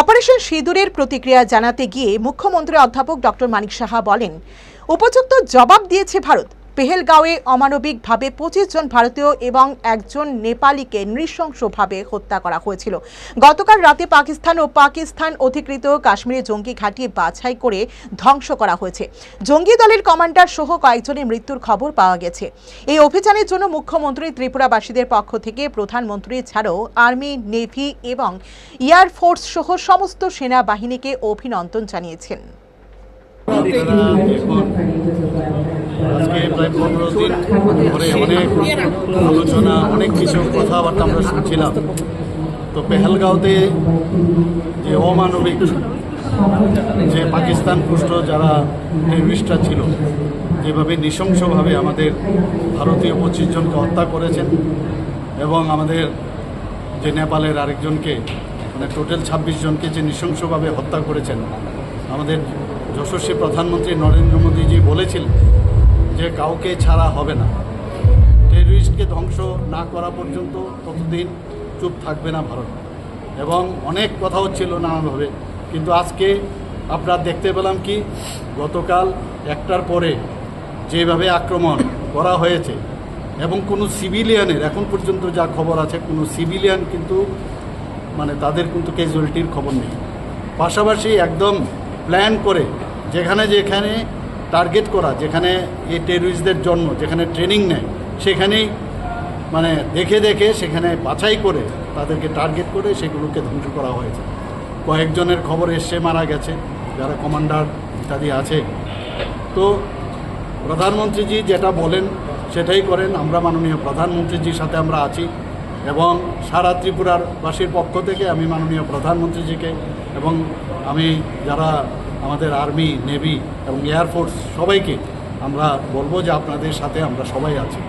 Operation সিঁদুরের প্রতিক্রিয়া জানাতে গিয়ে মুখ্যমন্ত্রী অধ্যাপক ডক্টর মানিক সাহা বলেন, উপযুক্ত জবাব দিয়েছে ভারত। পেহেলগাঁওয়ে অমানবিকভাবে পঁচিশ জন ভারতীয় এবং একজন নেপালিকে নৃশংসভাবে হত্যা করা হয়েছিল। গতকাল রাতে পাকিস্তান ও পাকিস্তান অধিকৃত কাশ্মীরে জঙ্গি ঘাঁটি বাছাই করে ধ্বংস করা হয়েছে। জঙ্গি দলের কমান্ডার সহ কয়েকজনের মৃত্যুর খবর পাওয়া গেছে। এই অভিযানের জন্য মুখ্যমন্ত্রী ত্রিপুরাবাসীদের পক্ষ থেকে প্রধানমন্ত্রী ছাড়াও আর্মি, নেভি এবং এয়ারফোর্স সহ সমস্ত সেনাবাহিনীকে অভিনন্দন জানিয়েছেন। প্রায় পনেরো দিন ধরে অনেক আলোচনা, অনেক কিছু কথাবার্তা আমরা শুনছিলাম। তো পেহেলগাঁওতে যে অমানবিক যে পাকিস্তান পুষ্ট যারা টেররিস্টরা ছিল, যেভাবে নৃশংসভাবে আমাদের ভারতীয় পঁচিশ জনকে হত্যা করেছেন এবং আমাদের যে নেপালের আরেকজনকে মানে টোটাল ছাব্বিশ জনকে যে নৃশংসভাবে হত্যা করেছেন, আমাদের যশস্বী প্রধানমন্ত্রী নরেন্দ্র মোদীজি বলেছিলেন যে কাউকে ছাড়া হবে না। টেররিস্টকে ধ্বংস না করা পর্যন্ত ততদিন চুপ থাকবে না ভারত। এবং অনেক কথা হচ্ছিল নানানভাবে। কিন্তু আজকে আপনার দেখতে পেলাম কি, গতকাল একটার পরে যেভাবে আক্রমণ করা হয়েছে এবং কোনো সিভিলিয়ানের, এখন পর্যন্ত যা খবর আছে, কোনো সিভিলিয়ান কিন্তু মানে তাদের কিন্তু ক্যাজুয়ালিটির খবর নেই। পাশাপাশি একদম প্ল্যান করে যেখানে যেখানে টার্গেট করা, যেখানে এই টেররিস্টদের জন্ম, যেখানে ট্রেনিং নেয়, সেখানেই মানে দেখে দেখে সেখানে বাছাই করে তাদেরকে টার্গেট করে সেগুলোকে ধ্বংস করা হয়েছে। কয়েকজনের খবর এসছে, মারা গেছে, যারা কমান্ডার ইত্যাদি আছে। তো প্রধানমন্ত্রীজি যেটা বলেন, সেটাই করেন। আমরা মাননীয় প্রধানমন্ত্রীজির সাথে আমরা আছি এবং সারা ত্রিপুরার বাসীর পক্ষ থেকে আমি মাননীয় প্রধানমন্ত্রীজিকে এবং আমি যারা আমাদের আর্মি নেভি এবং এয়ারফোর্স সবাইকে আমরা বলব যে আপনাদের সাথে আমরা সবাই আছি।